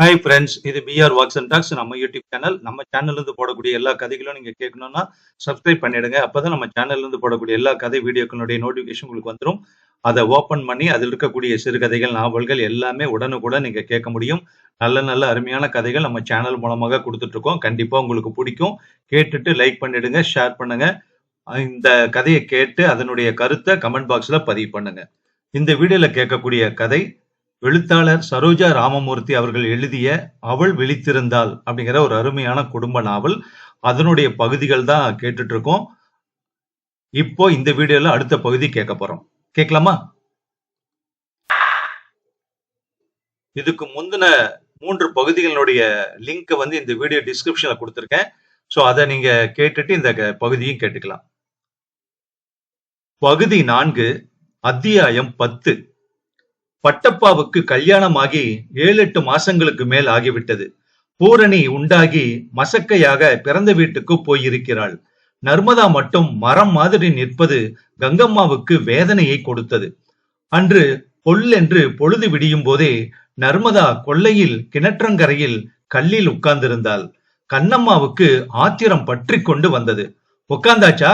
Hi friends இது PR walks and talks நம்ம YouTube channel நம்ம சேனல்லேருந்து போடக்கூடிய எல்லா கதைகளும் நீங்கள் கேட்கணும்னா சப்ஸ்கிரைப் பண்ணிடுங்க. அப்பதான் நம்ம சேனல்லேருந்து போடக்கூடிய எல்லா கதை வீடியோக்களுடைய நோட்டிஃபிகேஷன் உங்களுக்கு வந்துடும் அதை ஓப்பன் பண்ணி அதில் இருக்கக்கூடிய சிறுகதைகள் நாவல்கள் எல்லாமே உடனுக்குடன் நீங்கள் கேட்க முடியும். நல்ல நல்ல அருமையான கதைகள் நம்ம சேனல் மூலமாக கொடுத்துட்ருக்கோம். கண்டிப்பாக உங்களுக்கு பிடிக்கும். கேட்டுட்டு லைக் பண்ணிடுங்க ஷேர் பண்ணுங்க. இந்த கதையை கேட்டு அதனுடைய கருத்தை கமெண்ட் பாக்ஸில் பதிவு பண்ணுங்க. இந்த வீடியோவில் கேட்கக்கூடிய கதை எழுத்தாளர் சரோஜா ராமமூர்த்தி அவர்கள் எழுதிய அவள் விழித்திருந்தாள் அப்படிங்கிற ஒரு அருமையான குடும்ப நாவல். அதனுடைய பகுதிகள் தான் கேட்டுட்டு இருக்கோம் இப்போ இந்த வீடியோல அடுத்த பகுதி கேட்க போறோம். கேட்கலாமா? இதுக்கு முந்தின மூன்று பகுதிகளுடைய லிங்க் வந்து இந்த வீடியோ டிஸ்கிரிப்ஷன்ல கொடுத்துருக்கேன். ஸோ அதை நீங்க கேட்டுட்டு இந்த க- பகுதியும் கேட்டுக்கலாம். பகுதி நான்கு அத்தியாயம் பத்து. பட்டப்பாவுக்கு கல்யாணமாகி ஏழு எட்டு மாசங்களுக்கு மேல் ஆகிவிட்டது. பூரணி உண்டாகி மசக்கையாக பிறந்த வீட்டுக்கு போயிருக்கிறாள். நர்மதா மட்டும் மரம் மாதிரி நிற்பது கங்கம்மாவுக்கு வேதனையை கொடுத்தது. அன்று பொல்லென்று பொழுது விடியும் போதே நர்மதா கொள்ளையில் கிணற்றங்கரையில் கல்லில் உட்கார்ந்திருந்தாள். கண்ணம்மாவுக்கு ஆத்திரம் பற்றி கொண்டு வந்தது. உட்கார்ந்தாச்சா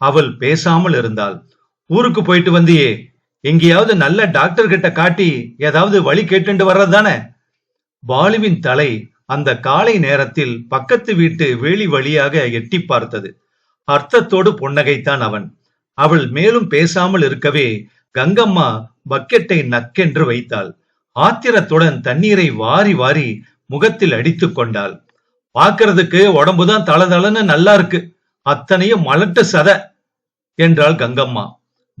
அவள் பேசாமல் இருந்தாள். ஊருக்கு போயிட்டு வந்தியே எங்கேயாவது நல்ல டாக்டர் கிட்ட காட்டி ஏதாவது வழி கேட்டுண்டு வர்றதுதானே? பாலுவின் தலை அந்த காலை நேரத்தில் பக்கத்து வீட்டு வேலி வழியாக எட்டி பார்த்தது. அர்த்தத்தோடு புன்னகைத்தான் அவன். அவள் மேலும் பேசாமல் இருக்கவே கங்கம்மா பக்கெட்டை நக்கென்று வைத்தாள். ஆத்திரத்துடன் தண்ணீரை வாரி வாரி முகத்தில் அடித்துக் கொண்டாள். பார்க்கறதுக்கு உடம்புதான் தளதளன்னு நல்லா இருக்கு. அத்தனையும் மலட்டு சத என்றாள் கங்கம்மா.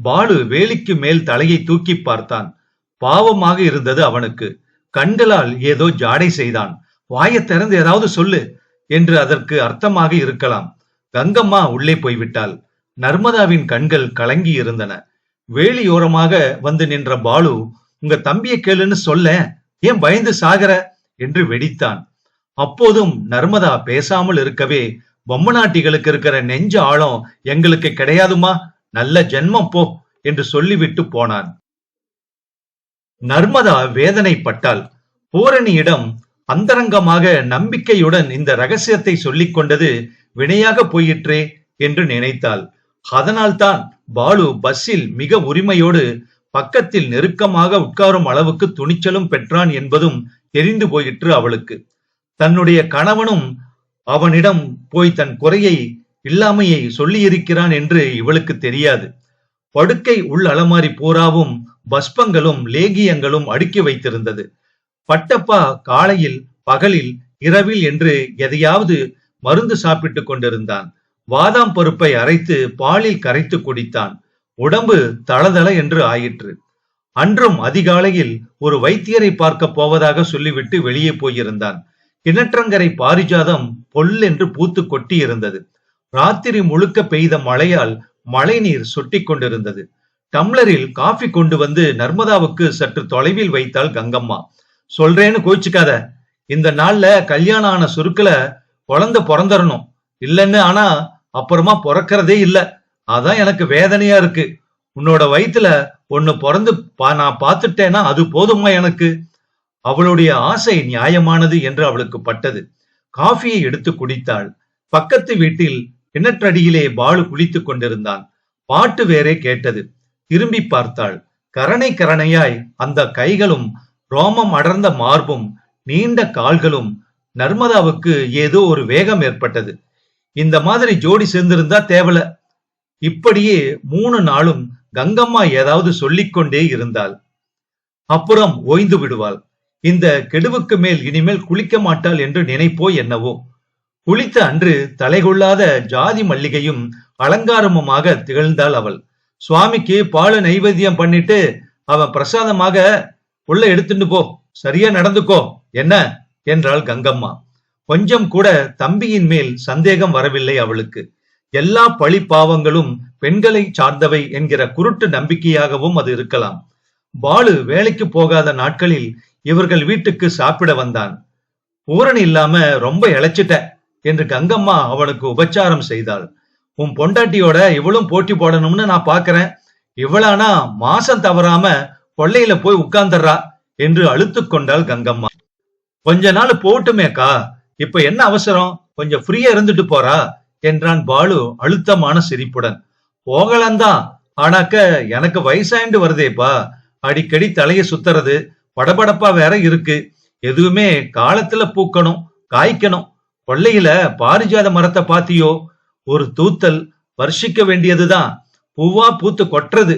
பாலு வேலிக்கு மேல் தலையை தூக்கி பார்த்தான். பாவமாக இருந்தது அவனுக்கு. கண்களால் ஏதோ ஜாடை செய்தான். வாயைத் திறந்து ஏதாவது சொல்லு என்று அதற்கு அர்த்தமாக இருக்கலாம். கங்கம்மா உள்ளே போய்விட்டாள். நர்மதாவின் கண்கள் கலங்கி இருந்தன. வேலியோரமாக வந்து நின்ற பாலு உங்க தம்பியை கேளுன்னு சொல்ல. ஏன் பயந்து சாகர என்று வெடித்தான். அப்போதும் நர்மதா பேசாமல் இருக்கவே பொம்மநாட்டிகளுக்கு இருக்கிற நெஞ்ச ஆழம் எங்களுக்கு கிடையாதுமா? நல்ல ஜென்மம் போ என்று சொல்லிவிட்டு போனான். நர்மதா வேதனைப்பட்டாள். பூரணியிடம் அந்தரங்கமாக நம்பிக்கையுடன் இந்த ரகசியத்தை சொல்லிக் கொண்டது வினையாக போயிற்றே என்று நினைத்தாள். அதனால்தான் பாலு பஸ்ஸில் மிக உரிமையோடு பக்கத்தில் நெருக்கமாக உட்காரும் அளவுக்கு துணிச்சலும் பெற்றான் என்பதும் தெரிந்து போயிற்று அவளுக்கு. தன்னுடைய கணவனும் அவனிடம் போய் தன் குறையை இல்லாமையை சொல்லியிருக்கிறான் என்று இவளுக்கு தெரியாது. படுக்கை உள் அலமாரி பூராவும் பஸ்பங்களும் லேகியங்களும் அடுக்கி வைத்திருந்தது. பட்டப்பா காலையில் பகலில் இரவில் என்று எதையாவது மருந்து சாப்பிட்டுக் கொண்டிருந்தான். வாதாம் பருப்பை அரைத்து பாலில் கரைத்து குடித்தான். உடம்பு தளதள என்று ஆயிற்று. அன்றும் அதிகாலையில் ஒரு வைத்தியரை பார்க்க போவதாக சொல்லிவிட்டு வெளியே போயிருந்தான். கிணற்றங்கரை பாரிஜாதம் பொல் என்று பூத்து கொட்டி இருந்தது ராத்திரி முழுக்க பெய்த மழையால் மழைநீர் சொட்டிக் கொண்டிருந்தது டம்ளரில் காஃபி கொண்டு வந்து நர்மதாவுக்கு சற்று தொலைவில் வைத்தாள் கங்கம்மா. சொல்றேன்னு கோச்சிக்காத. இந்த நாள்ல கல்யாணம் ஆன சுருக்குல குழந்தை பிறந்தரணும் இல்லைன்னு ஆனா அப்புறமா பிறக்கிறதே இல்ல. அதான் எனக்கு வேதனையா இருக்கு. உன்னோட வயித்துல ஒண்ணு பிறந்து பா- நான் பார்த்துட்டேன்னா அது போதுமா எனக்கு? அவளுடைய ஆசை நியாயமானது என்று அவளுக்கு பட்டது. காஃபியை எடுத்து குடித்தாள். பக்கத்து வீட்டில் கிணற்றடியிலே பாலு குளித்துக் கொண்டிருந்தான். பாட்டு வேறே கேட்டது. திரும்பி பார்த்தாள். கரணை கரணையாய் அந்த கைகளும் ரோமம் அடர்ந்த மார்பும் நீண்ட கால்களும் நர்மதாவுக்கு ஏதோ ஒரு வேகம் ஏற்பட்டது. இந்த மாதிரி ஜோடி சேர்ந்திருந்தா தேவல. இப்படியே மூணு நாளும் கங்கம்மா ஏதாவது சொல்லிக்கொண்டே இருந்தாள். அப்புறம் ஓய்ந்து விடுவாள். இந்த கெடுவுக்கு மேல் இனிமேல் குளிக்க மாட்டாள் என்று நினைப்போ என்னவோ. குளித்த அன்று தலைகொள்ளாத ஜாதி மல்லிகையும் அலங்காரமுமாக திகழ்ந்தாள் அவள். சுவாமிக்கு பால நைவேத்தியம் பண்ணிட்டு அவன் பிரசாதமாக உள்ள எடுத்துட்டு போ சரியா நடந்துக்கோ என்ன? என்றாள் கங்கம்மா. கொஞ்சம் கூட தம்பியின் மேல் சந்தேகம் வரவில்லை அவளுக்கு. எல்லா பழி பாவங்களும் பெண்களை சார்ந்தவை என்கிற குருட்டு நம்பிக்கையாகவும் அது இருக்கலாம். பாலு வேலைக்கு போகாத நாட்களில் இவர்கள் வீட்டுக்கு சாப்பிட வந்தான். பூரணி இல்லாம ரொம்ப இழைச்சிட்ட என்று கங்கம்மா அவளுக்கு உபச்சாரம் செய்தாள். உன் பொண்டாட்டியோட இவளும் போட்டி போடணும்னு நான் பாக்குறேன். இவளானா மாசம் தவறாம கொள்ளையில போய் உட்கார்ந்துடுறா என்று அழுத்து கொண்டாள் கங்கம்மா. கொஞ்ச நாள் போட்டுமேக்கா இப்ப என்ன அவசரம்? கொஞ்சம் ஃப்ரீயா இருந்துட்டு போறா? என்றான் பாலு அழுத்தமான சிரிப்புடன். போகலாம்தான் ஆனாக்க எனக்கு வயசாயிண்டு வருதேப்பா. அடிக்கடி தலைய சுத்துறது படபடப்பா வேற இருக்கு. எதுவுமே காலத்துல பூக்கணும் காய்க்கணும். கொள்ளையில பாரிஜாத மரத்தை பாத்தியோ? ஒரு தூத்தல் வர்ஷிக்க வேண்டியதுதான். பூவா பூத்து கொட்டுறது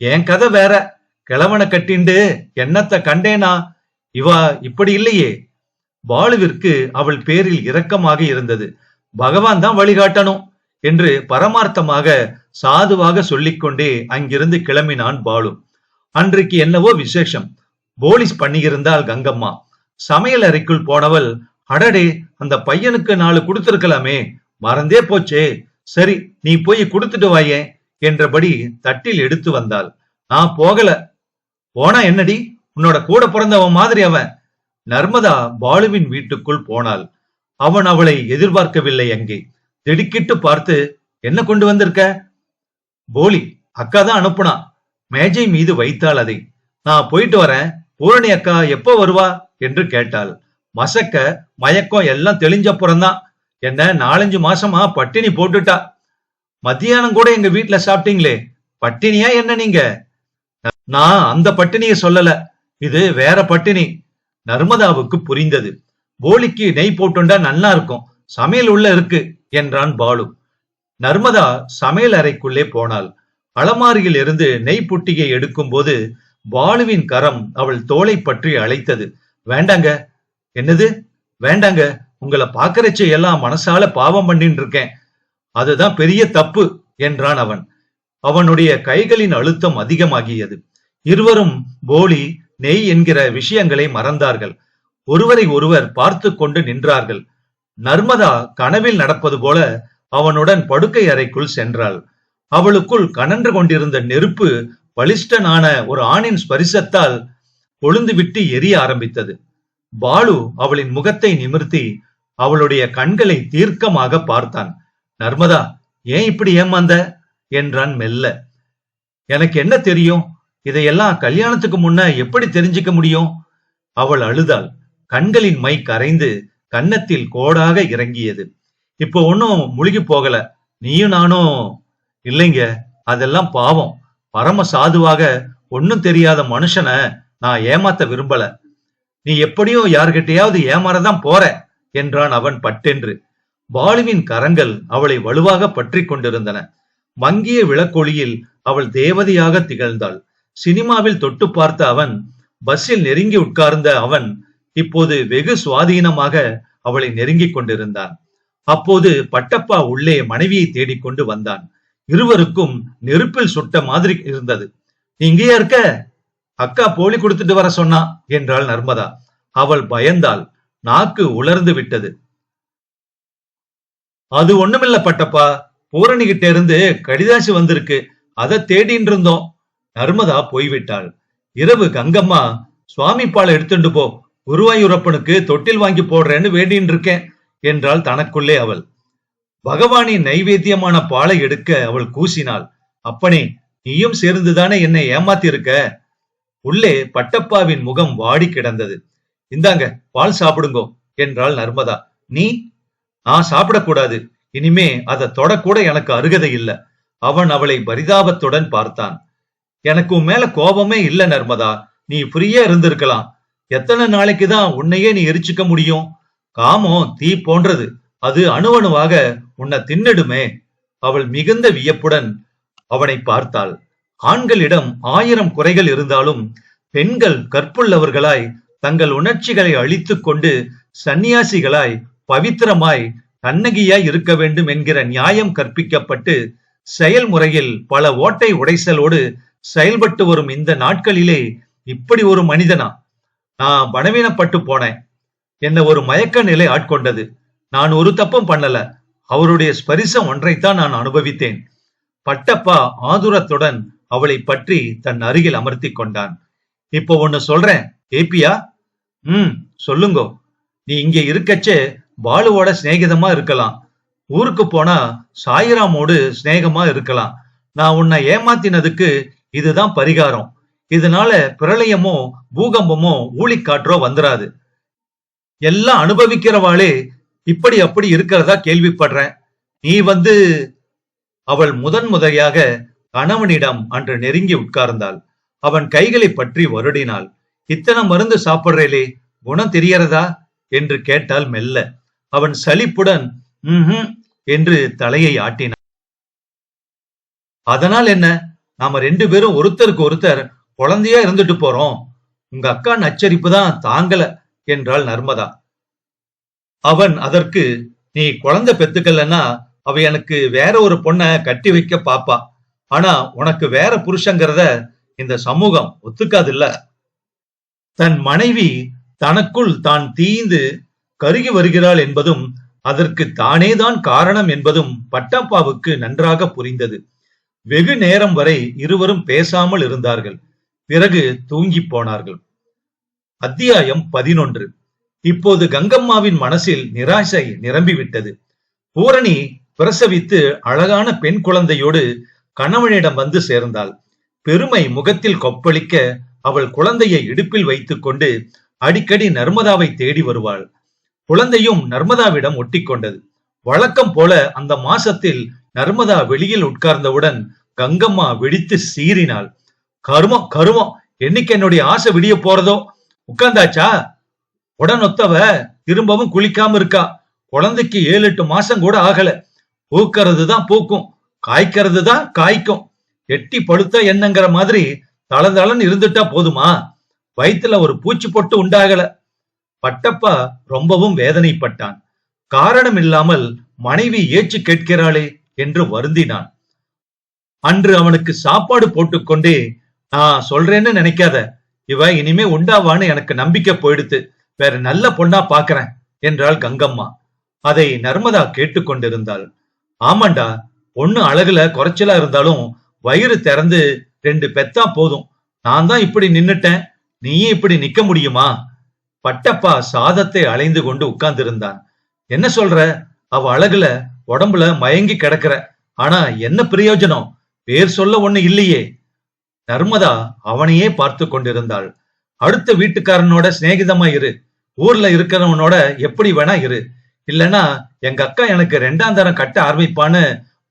என் கதை வேற. கிழவனை கட்டிண்டு என்னத்த கண்டேனா? இவா இப்படி இல்லையே. பாலுவிற்கு அவள் பேரில் இரக்கமாக இருந்தது. பகவான் தான் வழிகாட்டணும் என்று பரமார்த்தமாக சாதுவாக சொல்லிக்கொண்டே அங்கிருந்து கிளம்பினான் பாலு. அன்றைக்கு என்னவோ விசேஷம். போலீஸ் பண்ணியிருந்தாள் கங்கம்மா. சமையல் அறைக்குள் போனவள் அடடே அந்த பையனுக்கு நாலு கொடுத்திருக்கலாமே. மறந்தே போச்சே. சரி நீ போய் கொடுத்துட்டு வாயே என்றபடி தட்டில் எடுத்து வந்தாள். நான் போகல. போனா என்னடி? உன்னோட கூட பிறந்தவன் மாதிரி அவன். நர்மதா பாலுவின் வீட்டுக்குள் போனாள். அவன் அவளை எதிர்பார்க்கவில்லை அங்கே. திடுக்கிட்டு பார்த்து என்ன கொண்டு வந்திருக்க? போலி. அக்கா தான் அனுப்புனா. மேஜை மீது வைத்தாள் அதை. நான் போயிட்டு வரேன். பூரணி அக்கா எப்போ வருவா? என்று கேட்டாள். மசக்க மயக்கம் எல்லாம் தெளிஞ்சப்புறம்தான் என்ன நாலஞ்சு மாசமா பட்டினி போட்டுட்டா. மத்தியானம் கூட எங்க வீட்டுல சாப்பிட்டீங்களே? பட்டினியா என்ன நீங்க? நான் அந்த பட்டினிய சொல்லல. இது வேற பட்டினி. நர்மதாவுக்கு புரிந்தது. போலிக்கு நெய் போட்டுண்டா நல்லா இருக்கும். சமையல் உள்ள இருக்கு என்றான் பாலு. நர்மதா சமையல் அறைக்குள்ளே போனாள். அலமாரியில் இருந்து நெய் புட்டியை எடுக்கும் போது பாலுவின் கரம் அவள் தோலை பற்றி அழைத்தது. வேண்டாங்க என்னது? வேண்டாங்க. உங்களை பாக்கறச்ச எல்லாம் மனசால பாவம் பண்ணிட்டு இருக்கேன். அதுதான் பெரிய தப்பு என்றான் அவன். அவனுடைய கைகளின் அழுத்தம் அதிகமாகியது. இருவரும் போலி நெய் என்கிற விஷயங்களை மறந்தார்கள். ஒருவரை ஒருவர் பார்த்து கொண்டு நின்றார்கள். நர்மதா கனவில் நடப்பது போல அவனுடன் படுக்கை அறைக்குள் சென்றாள். அவளுக்குள் கனன்று கொண்டிருந்த நெருப்பு பலிஷ்டனான ஒரு ஆணின் ஸ்பரிசத்தால் கொழுந்துவிட்டு எரிய ஆரம்பித்தது. பாலு அவளின் முகத்தை நிமிர்த்தி அவளுடைய கண்களை தீர்க்கமாக பார்த்தான். நர்மதா ஏன் இப்படி ஏமாந்த? என்றான் மெல்ல. எனக்கு என்ன தெரியும்? இதையெல்லாம் கல்யாணத்துக்கு முன்ன எப்படி தெரிஞ்சுக்க முடியும்? அவள் அழுதாள். கண்களின் மை கரைந்து கன்னத்தில் கோடாக இறங்கியது. இப்போ ஒன்னும் முழுகி போகல. நீயும் நானும். இல்லைங்க அதெல்லாம் பாவம். பரம சாதுவாக ஒன்னும் தெரியாத மனுஷனை நான் ஏமாத்த விரும்பல. நீ எப்படியோ யார்கிட்டயாவது ஏமாறதான் போற என்றான் அவன் பட்டென்று. பாலுவின் கரங்கள் அவளை வலுவாக பற்றி கொண்டிருந்தன. மங்கிய விளக்கொளியில் அவள் தேவதையாக திகழ்ந்தாள். சினிமாவில் தொட்டு பார்த்த அவன் பஸ்ஸில் நெருங்கி உட்கார்ந்த அவன் இப்போது வெகு சுவாதீனமாக அவளை நெருங்கிக் கொண்டிருந்தான். அப்போது பட்டப்பா உள்ளே மனைவியை தேடிக்கொண்டு வந்தான். இருவருக்கும் நெருப்பில் சுட்ட மாதிரி இருந்தது. நீ இங்கேயா இருக்க? அக்கா போலி கொடுத்துட்டு வர சொன்னா என்றாள் நர்மதா. அவள் பயந்தாள் நாக்கு உலர்ந்து விட்டது. அது ஒண்ணுமில்ல பட்டப்பா பூரணிகிட்ட இருந்து கடிதாசி வந்திருக்கு. அதை தேடின்னு இருந்தோம். நர்மதா போய்விட்டாள். இரவு கங்கம்மா சுவாமி பாலை எடுத்துட்டு போ. குருவாயூரப்பனுக்கு தொட்டில் வாங்கி போடுறேன்னு வேண்டின்னு இருக்கேன் என்றாள் தனக்குள்ளே அவள். பகவானின் நைவேத்தியமான பாலை எடுக்க அவள் கூசினாள். அப்பனே நீயும் சேர்ந்துதானே என்னை ஏமாத்தி இருக்க உள்ளே பட்டப்பாவின் முகம் வாடி கிடந்தது. இந்தாங்க பால் சாப்பிடுங்கோ என்றாள் நர்மதா. நீ? நான் சாப்பிடக்கூடாது. இனிமே அதை தொடக்கூட எனக்கு அருகதை இல்ல. அவன் அவளை பரிதாபத்துடன் பார்த்தான். எனக்கு உன் மேல கோபமே இல்ல நர்மதா. நீ ஃப்ரீயா இருந்திருக்கலாம். எத்தனை நாளைக்கு தான் உன்னையே நீ எரிச்சுக்க முடியும்? காமம் தீ போன்றது. அது அணுவணுவாக உன்னை தின்னிடுமே. அவள் மிகுந்த வியப்புடன் அவனை பார்த்தாள். ஆண்களிடம் ஆயிரம் குறைகள் இருந்தாலும் பெண்கள் கற்புள்ளவர்களாய் தங்கள் உணர்ச்சிகளை அழித்துக் கொண்டு சந்நியாசிகளாய் பவித்திரமாய் கண்ணகியாய் இருக்க வேண்டும் என்கிற நியாயம் கற்பிக்கப்பட்டு செயல்முறையில் பல ஓட்டை உடைசலோடு செயல்பட்டு வரும் இந்த நாட்களிலே இப்படி ஒரு மனிதனா? நான் பணவீனப்பட்டு போனேன். என்ன ஒரு மயக்க நிலை ஆட்கொண்டது. நான் ஒரு தப்பும் பண்ணல. அவருடைய ஸ்பரிசம் ஒன்றைத்தான் நான் அனுபவித்தேன். பட்டப்பா ஆதுரத்துடன் அவளை பற்றி தன் அருகில் அமர்த்தி கொண்டான். இப்போ ஒன்னு சொல்றேன் கேப்பியா? ம் சொல்லுங்கோ. நீ இங்க இருக்கச்சே பாலுவோட சிநேகிதமா இருக்கலாம். ஊருக்கு போனா சாயிராமோடு சிநேகமா இருக்கலாம். நான் உன்னை ஏமாத்தினதுக்கு இதுதான் பரிகாரம். இதனால பிரளயமோ பூகம்பமோ ஊழிக்காற்றோ வந்துராது. எல்லாம் அனுபவிக்கிறவாளே இப்படி அப்படி இருக்கிறதா கேள்விப்படுறேன். நீ வந்து அவள் முதன் முதலையாக கணவனிடம் அன்று நெருங்கி உட்கார்ந்தாள். அவன் கைகளை பற்றி வருடினாள். இத்தனை மருந்து சாப்பிடுறேலே குணம் தெரியறதா என்று கேட்டால் மெல்ல. அவன் சலிப்புடன் ம்ஹும் என்று தலையை ஆட்டினான். அதனால் என்ன? நாம ரெண்டு பேரும் ஒருத்தருக்கு ஒருத்தர் குழந்தையா இருந்துட்டு போறோம். உங்க அக்கா நச்சரிப்பு தான் தாங்கல என்றாள் நர்மதா. அவன் அதற்கு நீ குழந்தை பெத்துக்கலன்னா அவ எனக்கு வேற ஒரு பொண்ண கட்டி வைக்க பாப்பா. ஆனா உனக்கு வேற புருஷங்கிறத இந்த சமூகம் ஒத்துக்காதுல்ல. தன் மனைவி தனக்குள் தான் தீந்து கருகி வருகிறாள் என்பதும் அதற்கு தானேதான் காரணம் என்பதும் பட்டப்பாவுக்கு நன்றாக புரிந்தது. வெகு நேரம் வரை இருவரும் பேசாமல் இருந்தார்கள். பிறகு தூங்கி போனார்கள். அத்தியாயம் பதினொன்று. இப்போது கங்கம்மாவின் மனசில் நிராசை நிரம்பிவிட்டது. பூரணி பிரசவித்து அழகான பெண் குழந்தையோடு கணவனிடம் வந்து சேர்ந்தாள். பெருமை முகத்தில் கொப்பளிக்க அவள் குழந்தையை இடுப்பில் வைத்துக் கொண்டு அடிக்கடி நர்மதாவை தேடி வருவாள். குழந்தையும் நர்மதாவிடம் ஒட்டிக்கொண்டது வழக்கம் போல அந்த மாசத்தில் நர்மதா வெளியில் உட்கார்ந்தவுடன் கங்கம்மா வெடித்து சீறினாள். கருமம் கருமம் என்னைக்கு என்னுடைய ஆசை விடிய போறதோ? உட்கார்ந்தாச்சா? உடனொத்தவ திரும்பவும் குளிக்காம இருக்கா? குழந்தைக்கு ஏழு எட்டு மாசம் கூட ஆகல. பூக்கிறது தான் பூக்கும். காய்க்கிறது தான் காய்க்கும். எட்டி படுத்தா என்னங்கிற மாதிரி தளதளன்னு இருந்துட்டா போதுமா? வயித்துல ஒரு பூச்சி பொட்டு உண்டாகல. பட்டப்பா ரொம்பவும் வேதனைப்பட்டான். காரணம் இல்லாமல் மனைவி ஏச்சு கேட்கிறாளே என்று வருந்தினான். அன்று அவனுக்கு சாப்பாடு போட்டுக்கொண்டே நான் சொல்றேன்னு நினைக்காத. இவ இனிமே உண்டாவான்னு எனக்கு நம்பிக்கை போயிடுத்து. வேற நல்ல பொண்ணா பாக்குறேன் என்றாள் கங்கம்மா. அதை நர்மதா கேட்டுக்கொண்டிருந்தாள். ஆமாண்டா பொண்ணு அழகுல குறைச்சலா இருந்தாலும் வயிறு திறந்து ரெண்டு பெத்தா போதும். நான் தான் இப்படி நின்னுட்டேன். நீயும் இப்படி நிக்க முடியுமா? பட்டப்பா சாதத்தை அலைந்து கொண்டு உட்கார்ந்திருந்தான். என்ன சொல்ற? அவ அழகுல உடம்புல மயங்கி கிடக்குற. ஆனா என்ன பிரயோஜனம்? பேர் சொல்ல ஒண்ணு இல்லையே. நர்மதா அவனையே பார்த்து கொண்டிருந்தாள். அடுத்த வீட்டுக்காரனோட சிநேகிதமா இரு. ஊர்ல இருக்கிறவனோட எப்படி வேணா இரு. இல்லனா எங்க அக்கா எனக்கு ரெண்டாம் தரம் கட்ட ஆரம்பிப்பான்னு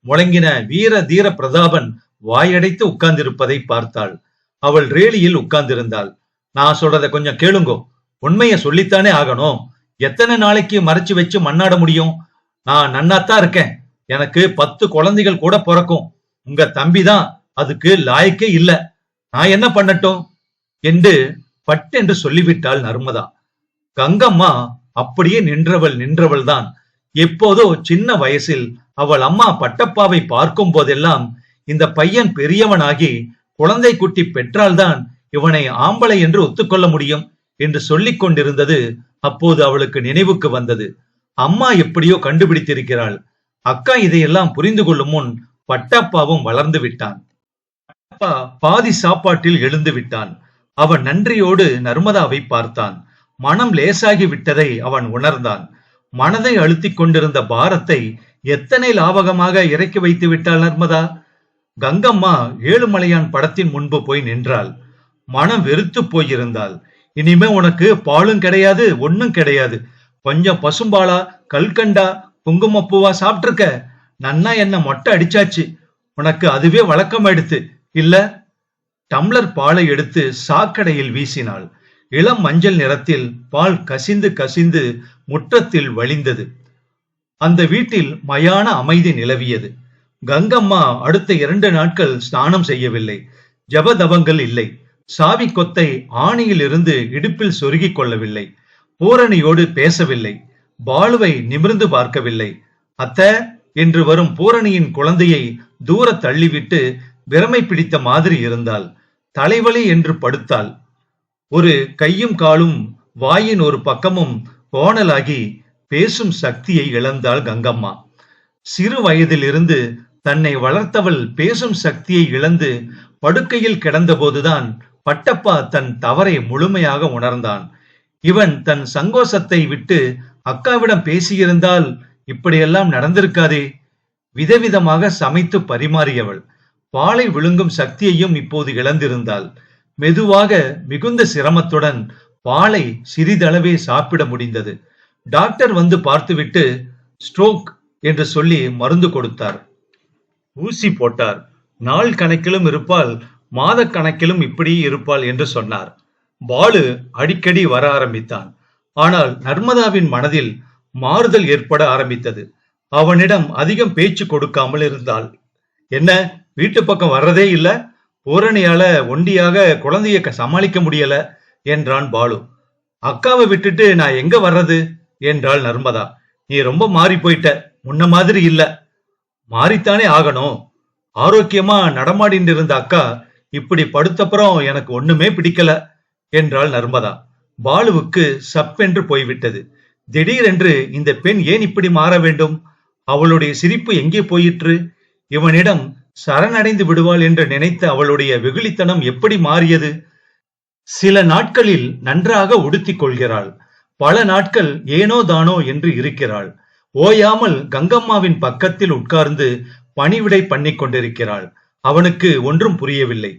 முழங்கின வீர தீர பிரதாபன் வாயடைத்து உட்கார்ந்திருப்பதை பார்த்தாள். அவள் ரேலியில் உட்கார்ந்திருந்தாள். நான் சொல்றத கொஞ்சம் கேளுங்கோ. உண்மைய சொல்லித்தானே ஆகணும். எத்தனை நாளைக்கு மறைச்சு வச்சு மண்ணாட முடியும்? நான் நன்னாத்தான் இருக்கேன். எனக்கு பத்து குழந்தைகள் கூட பிறக்கும். உங்க தம்பி தான் அதுக்கு லாய்க்கே இல்ல. நான் என்ன பண்ணட்டும்? என்று பட்டென்று சொல்லிவிட்டாள் நர்மதா. கங்கம்மா அப்படியே நின்றவள் நின்றவள் தான் எப்போதோ சின்ன வயசில் அவள் அம்மா பட்டப்பாவை பார்க்கும் போதெல்லாம் இந்த பையன் பெரியவனாகி குழந்தை குட்டி பெற்றால்தான் இவனை ஆம்பளை என்று ஒத்துக்கொள்ள முடியும் என்று சொல்லிக் கொண்டிருந்தது அப்போது அவளுக்கு நினைவுக்கு வந்தது. அம்மா எப்படியோ கண்டுபிடித்திருக்கிறாள். அக்கா இதையெல்லாம் புரிந்து கொள்ளும் முன் பட்டப்பாவும் வளர்ந்து விட்டான். அப்பா பாதி சாப்பாட்டில் எழுந்து விட்டான். அவன் நன்றியோடு நர்மதாவை பார்த்தான். மனம் லேசாகி விட்டதை அவன் உணர்ந்தான். மனதை அழுத்திக் கொண்டிருந்த பாரத்தை எத்தனை லாபகமாக இறக்கி வைத்து விட்டாள் நர்மதா? கங்கம்மா ஏழுமலையான் படத்தின் முன்பு போய் நின்றாள். மனம் வெறுத்து போயிருந்தாள். இனிமே உனக்கு பாலும் கிடையாது ஒன்னும் கிடையாது. கொஞ்சம் பசும்பாலா கல்கண்டா குங்குமப்பூவா சாப்பிட்டிருக்க? நன்னா என்ன மொட்டை அடிச்சாச்சு. உனக்கு அதுவே வழக்கம் எடுத்து இல்ல? டம்ளர் பாலை எடுத்து சாக்கடையில் வீசினாள். இளம் மஞ்சள் நிறத்தில் பால் கசிந்து கசிந்து முற்றத்தில் வழிந்தது. அந்த வீட்டில் மயான அமைதி நிலவியது. கங்கம்மா அடுத்த இரண்டு நாட்கள் ஸ்நானம் செய்யவில்லை. ஜபதபங்கள் இல்லை. சாவி கொத்தை ஆணியில் இருந்து இடுப்பில் சொருகிக் கொள்ளவில்லை. பூரணியோடு பேசவில்லை. பாலுவை நிமிர்ந்து பார்க்கவில்லை. அத்த என்று வரும் பூரணியின் குழந்தையை தூர தள்ளிவிட்டு பிரமை பிடித்த மாதிரி இருந்தாள். தலைவலி என்று படுத்தாள். ஒரு கையும் காலும் வாயின் ஒரு பக்கமும் கோணலாகி பேசும் சக்தியை இழந்தாள் கங்கம்மா. சிறு வயதிலிருந்து தன்னை வளர்த்தவள் பேசும் சக்தியை இழந்து படுக்கையில் கிடந்தபோதுதான் பட்டப்பா தன் தவறை முழுமையாக உணர்ந்தான். இவன் தன் சங்கோசத்தை விட்டு அக்காவிடம் பேசியிருந்தால் இப்படியெல்லாம் நடந்திருக்காதே. விதவிதமாக சமைத்து பரிமாறியவள். பாலை விழுங்கும் சக்தியையும் இப்போது இழந்திருந்தாள். மெதுவாக மிகுந்த சிரமத்துடன் பாலை சிறிதளவே சாப்பிட முடிந்தது. டாக்டர் வந்து பார்த்துவிட்டு ஸ்ட்ரோக் என்று சொல்லி மருந்து கொடுத்தார். ஊசி போட்டார். நாள் கணக்கிலும் இருப்பால் மாத கணக்கிலும் இப்படி இருப்பாள் என்று சொன்னார். பாலு அடிக்கடி வர ஆரம்பித்தான். ஆனால் நர்மதாவின் மனதில் மாறுதல் ஏற்பட ஆரம்பித்தது. அவனிடம் அதிகம் பேச்சு கொடுக்காமல் இருந்தாள். என்ன வீட்டு பக்கம் வர்றதே இல்ல? பூரணியால ஒண்டியாக குழந்தைய க- சமாளிக்க முடியல? என்றான் பாலு. அக்காவை விட்டுட்டு நான் எங்க வர்றது? என்றாள் நர்மதா. நீ ரொம்ப மாறி போயிட்ட. முன்ன மாதிரி இல்ல. மாறித்தானே ஆகணும். ஆரோக்கியமா நடமாடிட்டு இருந்த அக்கா இப்படி படுத்தப்புறம் எனக்கு ஒண்ணுமே பிடிக்கல என்றாள் நர்மதா. பாலுவுக்கு சப்பென்று போய்விட்டது. திடீரென்று இந்த பெண் ஏன் இப்படி மாற வேண்டும்? அவளுடைய சிரிப்பு எங்கே போயிற்று? இவனிடம் சரணடைந்து விடுவாள் என்று நினைத்த அவளுடைய வெகுளித்தனம் எப்படி மாறியது? சில நாட்களில் நன்றாக உடுத்திக் கொள்கிறாள். பல நாட்கள் ஏனோ தானோ என்று இருக்கிறாள். ஓயாமல் கங்கம்மாவின் பக்கத்தில் உட்கார்ந்து பணிவிடை பண்ணி கொண்டிருக்கிறாள். அவனுக்கு ஒன்றும் புரியவில்லை.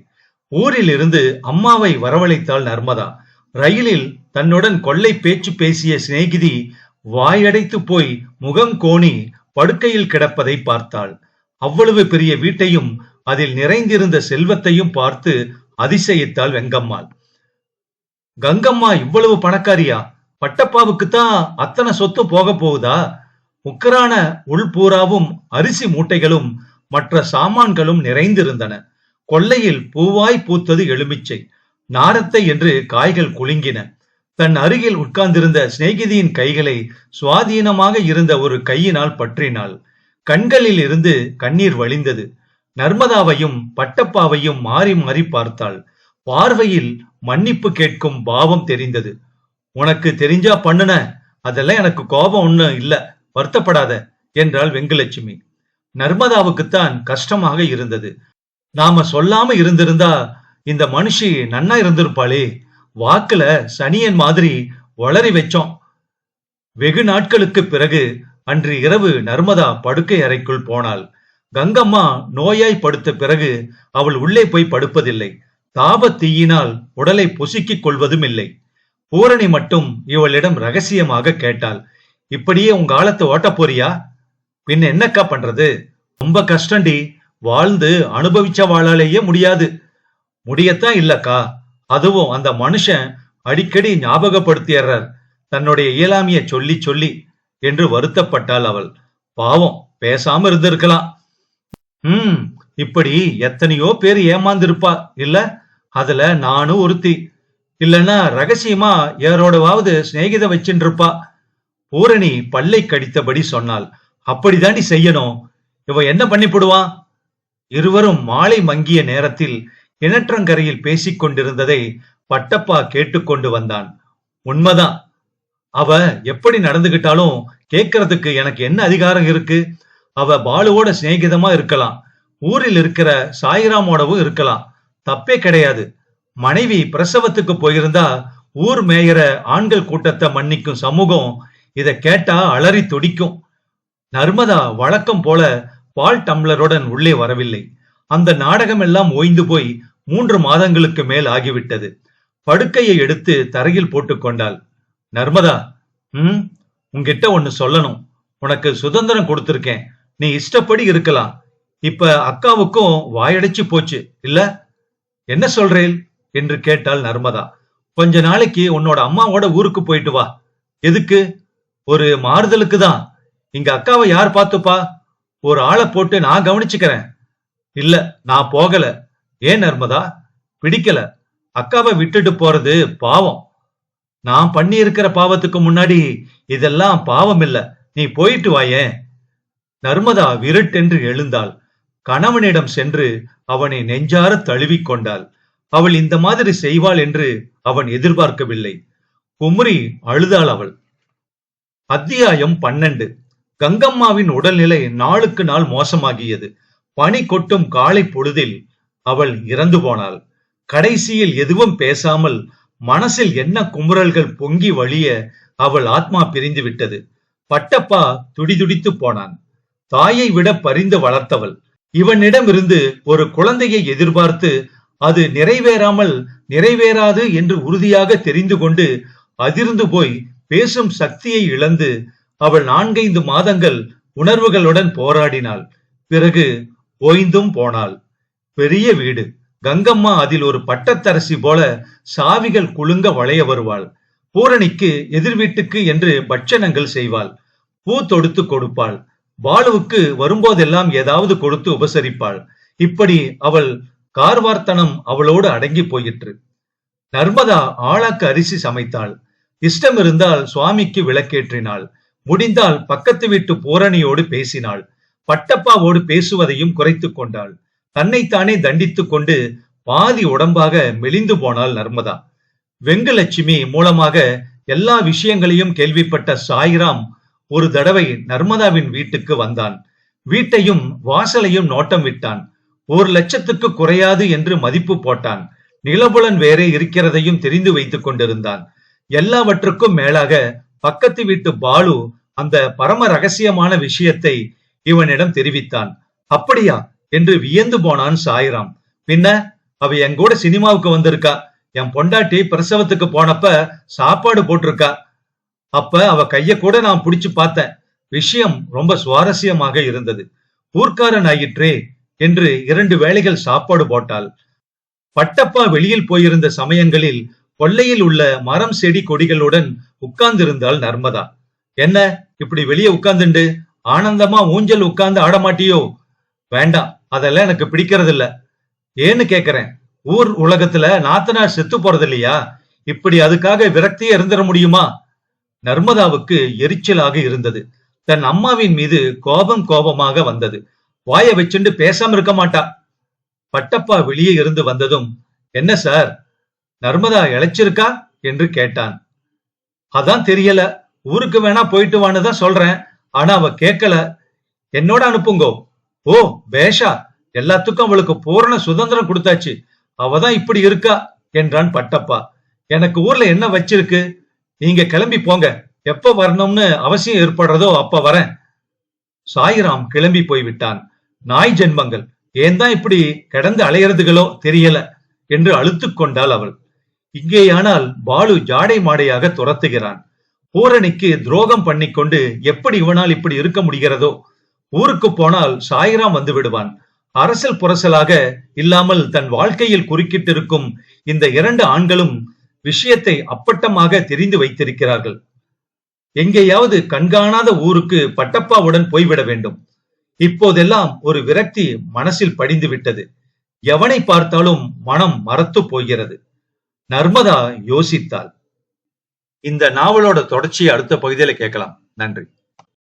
ஊரில் இருந்து அம்மாவை வரவழைத்தாள் நர்மதா. ரயிலில் தன்னுடன் கொள்ளை பேச்சு பேசிய சிநேகிதி வாயடைத்து போய் முகம் கோணி படுக்கையில் கிடப்பதை பார்த்தாள். அவ்வளவு பெரிய வீட்டையும் அதில் நிறைந்திருந்த செல்வத்தையும் பார்த்து அதிசயித்தாள் வெங்கம்மாள். கங்கம்மா இவ்வளவு பணக்காரியா? பட்டப்பாவுக்கு தான் அத்தனை சொத்து போக போகுதா? உக்கரான உள்பூராவும் அரிசி மூட்டைகளும் மற்ற சாமான்களும் நிறைந்திருந்தன. கொல்லையில் பூவாய் பூத்தது எலுமிச்சை நாரத்தை என்று காய்கள் குலுங்கின. தன் அருகில் உட்கார்ந்திருந்த சிநேகிதியின் கைகளை சுவாதீனமாக இருந்த ஒரு கையினால் பற்றினாள். கண்களில் இருந்து கண்ணீர் வழிந்தது. நர்மதாவையும் பட்டப்பாவையும் மாறி மாறி பார்த்தாள். பார்வையில் மன்னிப்பு கேட்கும் பாவம் தெரிந்தது. உனக்கு தெரிஞ்சா பண்ணுன. அதெல்லாம் எனக்கு கோபம் ஒண்ணும் இல்ல. வருத்தப்படாத என்றாள் வெங்கலட்சுமி. நர்மதாவுக்குத்தான் கஷ்டமாக இருந்தது. நாம சொல்லாம இருந்திருந்தா இந்த மனுஷி நன்னா இருந்திருப்பாளே. வாக்குல சனியன் மாதிரி வளரி வச்சோம். வெகு நாட்களுக்கு பிறகு அன்று இரவு நர்மதா படுக்கை அறைக்குள் போனாள். கங்கம்மா நோயாய் படுத்த பிறகு அவள் உள்ளே போய் படுப்பதில்லை. தாபத் தீயினால் உடலை பொசுக்கிக் கொள்வதும் இல்லை பூரணி மட்டும் இவளிடம் ரகசியமாக கேட்டாள். இப்படியே உங்க ஆழத்தை ஓட்டப் போறியா? பின்ன என்னக்கா பண்றது? ரொம்ப கஷ்டண்டி. வாழ்ந்து அனுபவிச்ச வாழாலேயே முடியாது. முடியத்தான் இல்லக்கா. அதுவும் அந்த மனுஷன் அடிக்கடி ஞாபகப்படுத்திடுறார் தன்னுடைய இயலாமைய சொல்லி சொல்லி என்று வருத்தப்பட்டாள் அவள். பாவம் பேசாம இருந்திருக்கலாம். ம் இப்படி எத்தனையோ பேர் ஏமாந்திருப்பா இல்ல? அதுல நானும் ஒருத்தி. இல்லைன்னா ரகசியமா யாரோடவாவது சிநேகித வச்சுட்டு பூரணி பல்லை கடித்தபடி சொன்னாள். அப்படிதாண்டி செய்யணும். இவ என்ன பண்ணிவிடுவான் இருவரும் மாலை மங்கிய நேரத்தில் கிணற்றங்கரையில் பேசிக் கொண்டிருந்ததை பட்டப்பா கேட்டுக்கொண்டு வந்தான். உண்மைதான். அவ எப்படி நடந்துகிட்டாலும் கேட்கறதுக்கு எனக்கு என்ன அதிகாரம் இருக்கு? அவ பாலுவோட சிநேகிதமா இருக்கலாம். ஊரில் இருக்கிற சாயிராமோடவும் இருக்கலாம். தப்பே கிடையாது. மனைவி பிரசவத்துக்கு போயிருந்தா ஊர் மேயற ஆண்கள் கூட்டத்தை மன்னிக்கும் சமூகம் இத கேட்டா அலறி துடிக்கும். நர்மதா வழக்கம் போல பால் டம்ளருடன் உள்ளே வரவில்லை. அந்த நாடகம் எல்லாம் ஓய்ந்து போய் மூன்று மாதங்களுக்கு மேல் ஆகிவிட்டது. படுக்கையை எடுத்து தரையில் போட்டுக்கொண்டாள் நர்மதா ம் உன்கிட்ட ஒன்னு சொல்லணும். உனக்கு சுதந்திரம் கொடுத்திருக்கேன். நீ இஷ்டப்படி இருக்கலாம். இப்ப அக்காவுக்கும் வாயடைச்சு போச்சு. இல்ல? என்ன சொல்றேன் என்று கேட்டாள் நர்மதா. கொஞ்ச நாளைக்கு உன்னோட அம்மாவோட ஊருக்கு போயிட்டு வா. எதுக்கு? ஒரு மாறுதலுக்கு தான். இங்க அக்காவை யார் பார்த்துப்பா? ஒரு ஆளை போட்டு நான் கவனிச்சுக்கிறேன். இல்ல நான் போகல. ஏன் நர்மதா? பிடிக்கல. அக்காவை விட்டுட்டு போறது பாவம். நான் பண்ணி இருக்கிற பாவத்துக்கு முன்னாடி இதெல்லாம் பாவம் இல்ல. நீ போயிட்டு வாயே நர்மதா விருட்டென்று எழுந்தாள். கணவனிடம் சென்று அவனை நெஞ்சார தழுவிக் கொண்டாள். அவள் இந்த மாதிரி செய்வாள் என்று அவன் எதிர்பார்க்கவில்லை. குமரி அழுதாள் அவள். அத்தியாயம் பன்னெண்டு. கங்கம்மாவின் உடல்நிலை நாளுக்கு நாள் மோசமாகியது. பனி கொட்டும் காலை பொழுதில் அவள் இறந்து போனாள். கடைசியில் எதுவும் பேசாமல் மனசில் என்ன குமுறல்கள் பொங்கி வழிய அவள் ஆத்மா பிரிந்து விட்டது. பட்டப்பா துடிதுடித்து போனான். தாயை விட பரிந்து வளர்த்தவள். இவனிடமிருந்து ஒரு குழந்தையை எதிர்பார்த்து அது நிறைவேறாமல் நிறைவேறாது என்று உறுதியாக தெரிந்து கொண்டு அதிர்ந்து போய் பேசும் சக்தியை இழந்து அவள் நான்கைந்து மாதங்கள் உணர்வுகளுடன் போராடினாள். பிறகு ஓய்ந்தும் போனாள். பெரிய வீடு. கங்கம்மா அதில் ஒரு பட்டத்தரசி போல சாவிகள் குலுங்க வளைய வருவாள். பூரணிக்கு எதிர் வீட்டுக்கு என்று பட்சணங்கள் செய்வாள். பூ தொடுத்து கொடுப்பாள். பாலுவுக்கு வரும்போதெல்லாம் ஏதாவது கொடுத்து உபசரிப்பாள். இப்படி அவள் கார்வார்த்தனம் அவளோடு அடங்கி போயிற்று. நர்மதா ஆளாக்கு அரிசி சமைத்தாள். இஷ்டம் இருந்தால் சுவாமிக்கு விளக்கேற்றினாள். முடிந்தால் பக்கத்து வீட்டு பூரணியோடு பேசினாள். பட்டப்பாவோடு பேசுவதையும் குறைத்துக் கொண்டாள். தன்னைத்தானே தண்டித்துக் கொண்டு பாதி உடம்பாக மெலிந்து போனாள் நர்மதா. வெங்கலட்சுமி மூலமாக எல்லா விஷயங்களையும் கேள்விப்பட்ட சாய்ராம் ஒரு தடவை நர்மதாவின் வீட்டுக்கு வந்தான். வீட்டையும் வாசலையும் நோட்டம் விட்டான். ஒரு லட்சத்துக்கு குறையாது என்று மதிப்பு போட்டான். நிலபுலன் வேறே இருக்கிறதையும் தெரிந்து வைத்துக் கொண்டிருந்தான். எல்லாவற்றுக்கும் மேலாக பக்கத்து வீட்டு பாலு அந்த பரம ரகசியமான விஷயத்தை இவனிடம் தெரிவித்தான். அப்படியா என்று வியந்து போனான் சாய்ராம். பின்ன அவ என் கூட சினிமாவுக்கு வந்திருக்கா? என் பொண்டாட்டி பிரசவத்துக்கு போனப்ப சாப்பாடு போட்டிருக்கா? அப்ப அவ கைய கூட நான் புடிச்சு பார்த்தேன். விஷயம் ரொம்ப சுவாரஸ்யமாக இருந்தது. ஊர்க்காரன் ஆயிற்றே என்று இரண்டு வேளைகள் சாப்பாடு போட்டாள். பட்டப்பா வெளியில் போயிருந்த சமயங்களில் கொல்லையில் உள்ள மரம் செடி கொடிகளுடன் உட்கார்ந்திருந்தாள் நர்மதா. என்ன? இப்படி வெளியே உட்கார்ந்துண்டு? ஆனந்தமா ஊஞ்சல் உட்கார்ந்து ஆட மாட்டியோ? வேண்டாம் அதெல்லாம் எனக்கு பிடிக்கிறது இல்ல ஏன்னு கேக்குறேன்? ஊர் உலகத்துல நாத்தனார் செத்து போறது இல்லையா இப்படி அதுக்காக விரக்தியே இருந்துட முடியுமா? நர்மதாவுக்கு எரிச்சலாக இருந்தது. தன் அம்மாவின் மீது கோபம் கோபமாக வந்தது. வாய வச்சுண்டு பேசாம இருக்க மாட்டா. பட்டப்பா வெளியே இருந்து வந்ததும் என்ன சார் நர்மதா இழைச்சிருக்கா? என்று கேட்டான். அதான் தெரியல ஊருக்கு வேணா போயிட்டு வான்னு தான் சொல்றேன். ஆனா அவ கேட்கல என்னோட அனுப்புங்கோ. ஓ பேஷா. எல்லாத்துக்கும் அவளுக்கு பூரண சுதந்திரம் கொடுத்தாச்சு. அவதான் இப்படி இருக்கா? என்றான் பட்டப்பா. எனக்கு ஊர்ல என்ன வச்சிருக்கு? நீங்க கிளம்பி போங்க. எப்ப வரணும்னு அவசியம் ஏற்படுறதோ அப்ப வரேன். சாய்ராம் கிளம்பி போய்விட்டான். நாய் ஜென்மங்கள் ஏன் தான் இப்படி கிடந்து அலையிறதுகளோ தெரியல என்று அழுத்துக் கொண்டாள் அவள். இங்கேயானால் பாலு ஜாடை மாடையாக துரத்துகிறான். பூரணிக்கு துரோகம் பண்ணிக்கொண்டு எப்படி இவனால் இப்படி இருக்க முடிகிறதோ ஊருக்கு போனால் சாய்ராம் வந்து விடுவான். அரசல் புரசலாக இல்லாமல் தன் வாழ்க்கையில் குறுக்கிட்டிருக்கும் இந்த இரண்டு ஆண்களும் விஷயத்தை அப்பட்டமாக தெரிந்து வைத்திருக்கிறார்கள். எங்கேயாவது கண்காணாத ஊருக்கு பட்டப்பாவுடன் போய்விட வேண்டும். இப்போதெல்லாம் ஒரு விரக்தி மனசில் படிந்து விட்டது. எவனை பார்த்தாலும் மனம் மறத்து போகிறது. நர்மதா யோசித்தாள். இந்த நாவலோட தொடர்ச்சியை அடுத்த பகுதியில கேட்கலாம். நன்றி.